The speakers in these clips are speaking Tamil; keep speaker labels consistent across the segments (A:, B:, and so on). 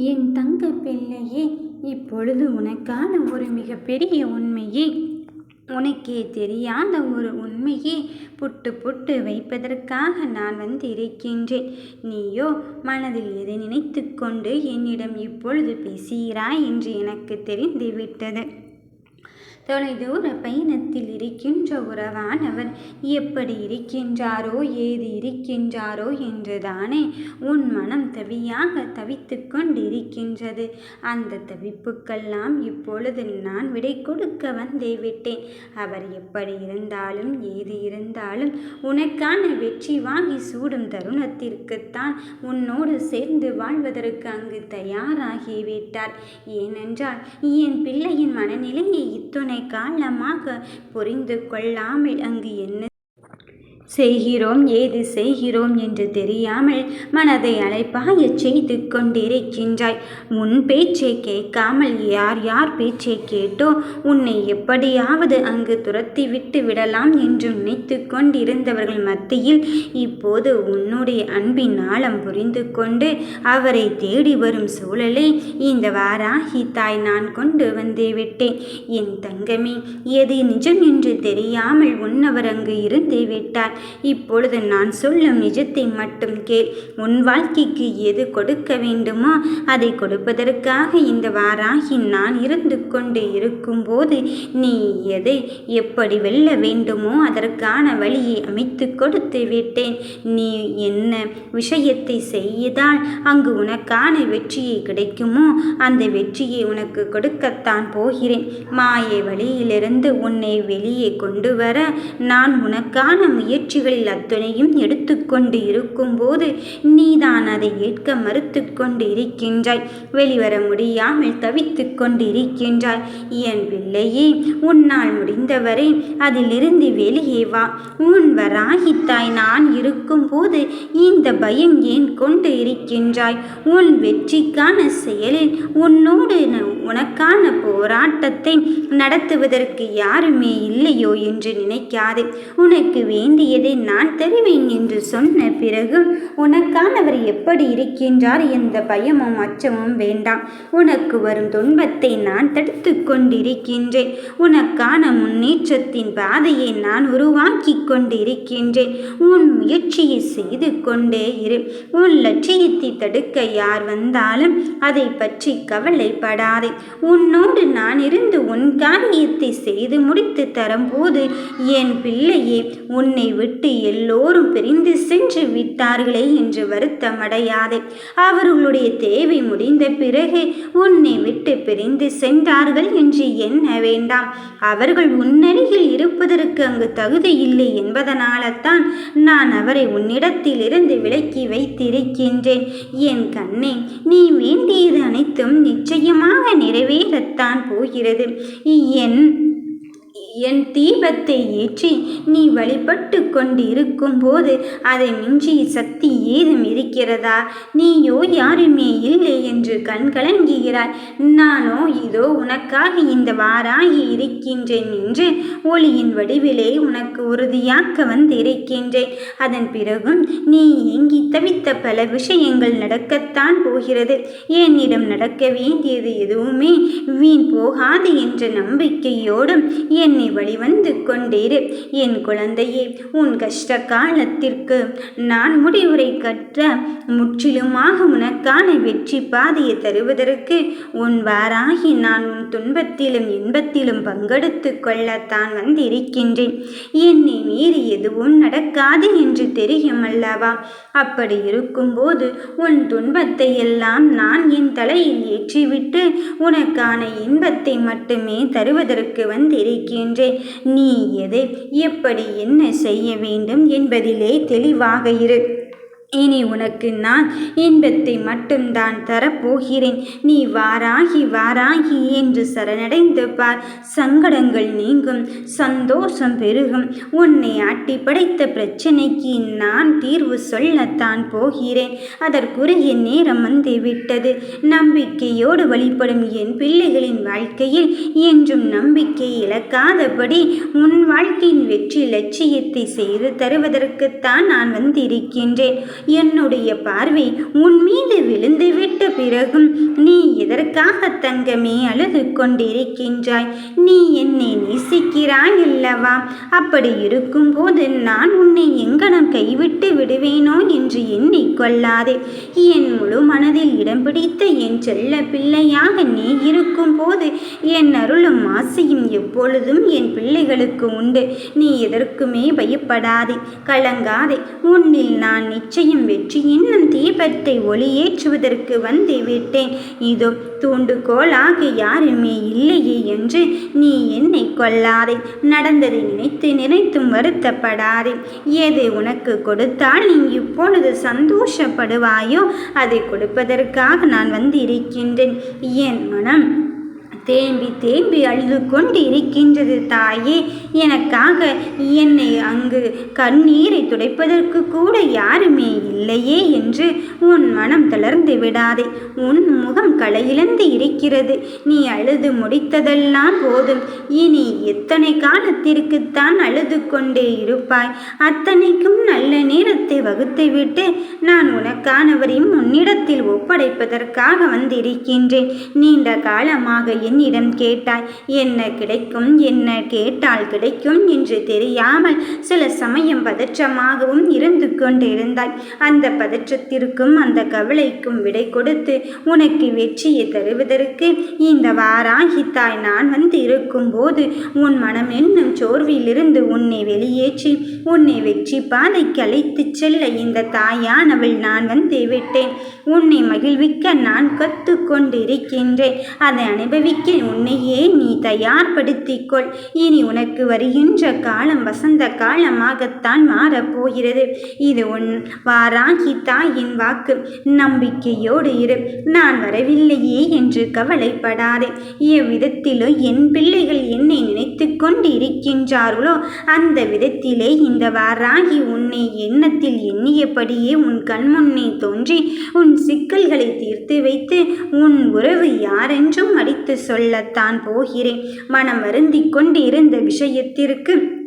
A: என் தங்க பிள்ளையே இப்பொழுது உனக்கான ஒரு மிகப்பெரிய உண்மையே. உனக்கே தெரியாத ஒரு உண்மையை புட்டு புட்டு வைப்பதற்காக நான் வந்து இருக்கின்றேன் நீயோ மனதில் எதை நினைத்து கொண்டு என்னிடம் இப்பொழுது பேசுகிறாய் என்று எனக்கு தெரிந்துவிட்டது. தொலைதூர பயணத்தில் இருக்கின்ற உறவானவர் எப்படி இருக்கின்றாரோ ஏது இருக்கின்றாரோ என்றுதானே உன் மனம் தவியாக தவித்து கொண்டிருக்கின்றது. அந்த தவிப்புக்கெல்லாம் இப்பொழுது நான் விடை கொடுக்க வந்தே விட்டேன். அவர் எப்படி இருந்தாலும் ஏது இருந்தாலும் உனக்கான வெற்றி வாங்கி சூடும் தருணத்திற்குத்தான் உன்னோடு சேர்ந்து வாழ்வதற்கு அங்கு தயாராகிவிட்டார் ஏனென்றால் என் பிள்ளையின் மனநிலையை இத்துணை காரணமாக புரிந்து கொள்ளாமல் அங்கு என்ன செய்கிறோம் ஏது செய்கிறோம் என்று தெரியாமல் மனதை அழைப்பாய செய்து கொண்டிருக்கின்றாய். உன் பேச்சை கேட்காமல் யார் யார் பேச்சை கேட்டோ உன்னை எப்படியாவது அங்கு துரத்தி விட்டு விடலாம் என்று நினைத்து கொண்டிருந்தவர்கள் மத்தியில் இப்போது உன்னுடைய அன்பின் ஆழம் புரிந்து கொண்டு அவரை தேடி வரும் சூழலை இந்த வாராகி தாய் நான் கொண்டு வந்தே விட்டேன். என் தங்கமே எது நிஜம் என்று தெரியாமல் உன்னவர் அங்கு இருந்து விட்டார். இப்பொழுது நான் சொல்லும் நிஜத்தை மட்டும் கேள். உன் வாழ்க்கைக்கு எது கொடுக்க வேண்டுமோ அதை கொடுப்பதற்காக இந்த வாராகி நான் இருந்து கொண்டு இருக்கும்போது நீ எதை எப்படி வெல்ல வேண்டுமோ அதற்கான வழியை அமைத்து கொடுத்து விட்டேன். நீ என்ன விஷயத்தை செய்தால் அங்கு உனக்கான வெற்றியை கிடைக்குமோ அந்த வெற்றியை உனக்கு கொடுக்கத்தான் போகிறேன். மாய வழியிலிருந்து உன்னை வெளியே கொண்டு வர நான் உனக்கான முயற்சி முயற்சிகளில் அத்தனையும் எடுத்துக்கொண்டு இருக்கும்போது நீதான் அதை ஏற்க மறுத்து கொண்டு இருக்கின்றாய் வெளிவர முடியாமல் தவித்து கொண்டு இருக்கின்றாய் என் பிள்ளையே உன்னால் முடிந்தவரை அதிலிருந்து வெளியே வா. உன் வராகித்தாய் நான் இருக்கும்போது இந்த பயம் ஏன் கொண்டு இருக்கின்றாய்? உன் வெற்றிக்கான செயலில் உன்னோடு உனக்கான போராட்டத்தை நடத்துவதற்கு யாருமே இல்லையோ என்று நினைக்காதே. உனக்கு வேண்டிய வேண்டியதை நான் தருவேன் என்று சொன்ன பிறகு உனக்கானவர் எப்படி இருக்கின்றார்? எந்த பயமும் அச்சமும் வேண்டாம். உனக்கு வரும் துன்பத்தை நான் தடுத்து கொண்டிருக்கின்றேன். உனக்கான முன்னேற்றத்தின் பாதையை நான் உருவாக்கி கொண்டிருக்கின்றேன். உன் முயற்சியை செய்து கொண்டே இரு. உன் லட்சியத்தை தடுக்க யார் வந்தாலும் அதை பற்றி கவலைப்படாதே. உன்னோடு நான் இருந்து உன் காரியத்தை செய்து முடித்து தரும்போது என் பிள்ளையே உன்னை விட்டு எல்லோரும் பிரிந்து சென்று விட்டார்களே என்று வருத்தமடையாதே. அவர்களுடைய தேவை முடிந்த பிறகு உன்னை விட்டு பிரிந்து சென்றார்கள் என்று எண்ண வேண்டாம். அவர்கள் உன்னருகில் இருப்பதற்கு அங்கு தகுதி இல்லை என்பதனால்தான் நான் அவரை உன்னிடத்திலிருந்து விலக்கி வைத்திருக்கின்றேன். என் கண்ணே நீ வேண்டியது அனைத்தும் நிச்சயமாக நிறைவேறத்தான் போகிறது. என் என் தீபத்தை ஏற்றி நீ வழிபட்டு கொண்டிருக்கும் இருக்கும்போது அதை மிஞ்சிய சக்தி ஏதும் இருக்கிறதா? நீயோ யாருமே இல்லை என்று கண்கலங்குகிறாய் நானோ இதோ உனக்காக இந்த வாராகி இருக்கின்றேன் என்று ஒளியின் வடிவிலே உனக்கு உறுதியாக்க வந்திருக்கின்றேன். அதன் பிறகும் நீ ஏங்கி தவித்த பல விஷயங்கள் நடக்கத்தான் போகிறது. என்னிடம் நடக்க வேண்டியது எதுவுமே வீண் போகாது என்ற நம்பிக்கையோடும் என்னை வழிவந்து கொண்டிரு. என் குழந்தையே உன் கஷ்ட காலத்திற்கு நான் முடிவுரை கற்ற முற்றிலுமாக உனக்கான வெற்றி பாதையை தருவதற்கு உன் வாராகி நான் உன் துன்பத்திலும் இன்பத்திலும் பங்கெடுத்து கொள்ளத்தான் வந்திருக்கின்றேன். என்னை மீறி எதுவும் நடக்காது என்று தெரியும் அல்லவா? அப்படி இருக்கும்போது உன் துன்பத்தை எல்லாம் நான் என் தலையில் ஏற்றிவிட்டு உனக்கான இன்பத்தை மட்டுமே தருவதற்கு வந்திருக்கேன் வந்திருக்கின்றேன் நீ எதை எப்படி என்ன செய்ய வேண்டும் என்பதிலே தெளிவாக இரு. இனி உனக்கு நான் இன்பத்தை மட்டும்தான் தரப்போகிறேன். நீ வாராகி வாராகி என்று சரணடைந்து பார். சங்கடங்கள் நீங்கும் சந்தோஷம் பெருகும். உன்னை ஆட்டி படைத்த பிரச்சனைக்கு நான் தீர்வு சொல்லத்தான் போகிறேன். அதற்குரிய நேரம் வந்து விட்டது. நம்பிக்கையோடு வழிபடும் என் பிள்ளைகளின் வாழ்க்கையில் என்றும் நம்பிக்கை இழக்காதபடி உன் வாழ்க்கையின் வெற்றி லட்சியத்தை செய்து தருவதற்குத்தான் நான் வந்திருக்கின்றேன். என்னுடைய பார்வை உன் மீது விழுந்துவிட்ட பிறகும் நீ எதற்காக தங்கமே அழுது கொண்டிருக்கின்றாய்? நீ என்னை நேசிக்கிறாய் அல்லவா? அப்படி இருக்கும்போது நான் உன்னை எங்கனம் கைவிட்டு விடுவேனோ என்று எண்ணிக்கொள்ளாதே என் முழு மனதில் இடம் பிடித்த என் செல்ல பிள்ளையாக நீ இருக்கும்போது என் அருள் ஆசையும் எப்பொழுதும் என் பிள்ளைகளுக்கு உண்டு. நீ எதற்குமே பயப்படாதே கலங்காதே. உன்னில் நான் நிச்சயம் வெற்றி இன்னும் தீபத்தை ஒளியேற்றுவதற்கு வந்து விட்டேன். இதோ தூண்டுகோலாக யாருமே இல்லையே என்று நீ என்னை கொள்ளாதே நடந்ததை நினைத்து நினைத்தும் வருத்தப்படாதே. எது உனக்கு கொடுத்தால் நீ இப்பொழுது சந்தோஷப்படுவாயோ? அதை கொடுப்பதற்காக நான் வந்திருக்கின்றேன். என் மனம் தேம்பி தேம்பி அழுது கொண்டு இருக்கின்றது தாயே. எனக்காக என்னை அங்கு கண்ணீரை துடைப்பதற்கு கூட யாருமே இல்லையே என்று உன் மனம் தளர்ந்து விடாதே. உன் முகம் களையிழந்து இருக்கிறது. நீ அழுது முடித்ததெல்லாம் போதும். இனி எத்தனை காலத்திற்குத்தான் அழுது கொண்டே இருப்பாய். அத்தனைக்கும் நல்ல நேரத்தை வகுத்துவிட்டு நான் உனக்கானவரையும் உன்னிடத்தில் ஒப்படைப்பதற்காக வந்திருக்கின்றேன். நீண்ட காலமாக என்னிடம் கேட்டாய். என்ன கிடைக்கும்? என்ன கேட்டால் கிடைக்கும் என்று தெரியாமல் சில சமயம் பதற்றமாகவும் இருந்து கொண்டிருந்தாய். அந்த பதற்றத்திற்கும் அந்த கவலைக்கும் விடை கொடுத்து உனக்கு வெற்றியை தருவதற்கு இந்த வாராகி தாய் நான் வந்து இருக்கும்போது உன் மனம் என்னும் சோர்விலிருந்து உன்னை வெளியேற்றி உன்னை வெற்றி பாதைக்கு அழைத்துச் செல்ல இந்த தாயானவள் நான் வந்து விட்டேன். உன்னை மகிழ்விக்க நான் கத்துக்கொண்டிருக்கின்றேன் அதை அனுபவிக்க உன்னையே நீ தயார்படுத்திக்கொள் இனி உனக்கு வருகின்ற காலம் வசந்த காலமாகத்தான் மாறப்போகிறது. இது உன் வாராகி தாயின் வாக்கு. நம்பிக்கையோடு இரு. நான் வரவில்லையே என்று கவலைப்படாதே. எவ்விதத்திலோ என் பிள்ளைகள் என்னை நினைத்து கொண்டு இருக்கின்றார்களோ அந்த விதத்திலே இந்த வாராகி உன்னை எண்ணத்தில் எண்ணியபடியே உன் கண்முன்னே தோன்றி உன் சிக்கல்களை தீர்த்து வைத்து உன் உறவு யாரென்றும் அடித்து சொல்லத்தான் போகிறேன். மனம் வருந்திக் கொண்டிருந்த விஷயத்திற்கு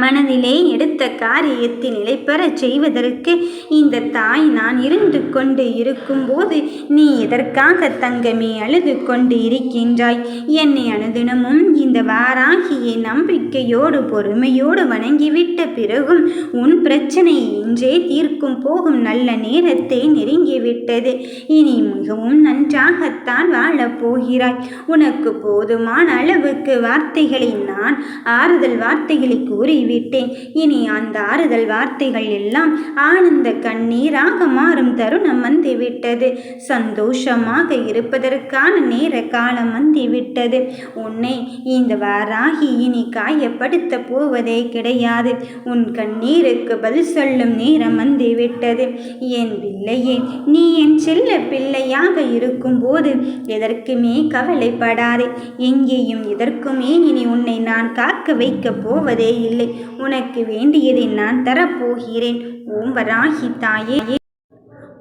A: மனதிலே எடுத்த காரியத்தை நிலைபெறச் செய்வதற்கு இந்த தாய் நான் இருந்து கொண்டு இருக்கும்போது நீ எதற்காக தங்கமே அழுது கொண்டு இருக்கின்றாய்? என்னை அனுதினமும் இந்த வாராகியை நம்பிக்கையோடு பொறுமையோடு வணங்கிவிட்ட பிறகும் உன் பிரச்சனை இன்றே தீர்க்கும் போகும் நல்ல நேரத்தை நெருங்கிவிட்டது. இனி மிகவும் நன்றாகத்தான் வாழப் போகிறாய். உனக்கு போதுமான அளவுக்கு வார்த்தைகளை நான் ஆறுதல் வார்த்தைகளை கூறி விட்டேன். இனி அந்த ஆறுதல் வார்த்தைகள் எல்லாம் ஆனந்த கண்ணீராக மாறும் தருணம் வந்துவிட்டது. சந்தோஷமாக இருப்பதற்கான நேர காலம் வந்துவிட்டது. உன்னை இந்த வாராகி இனி காயப்படுத்த போவதே கிடையாது. உன் கண்ணீருக்கு பதில் சொல்லும் நேரம் வந்துவிட்டது. என் பிள்ளையே நீ என் செல்ல பிள்ளையாக இருக்கும்போது எதற்குமே கவலைப்படாதே. எங்கேயும் எதற்குமே இனி உன்னை நான் காக்க வைக்கப் போவதே இல்லை. உனக்கு வேண்டியதை நான் தரப்போகிறேன். ஓம் வராகி தாயே.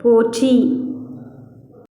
A: போற்றி.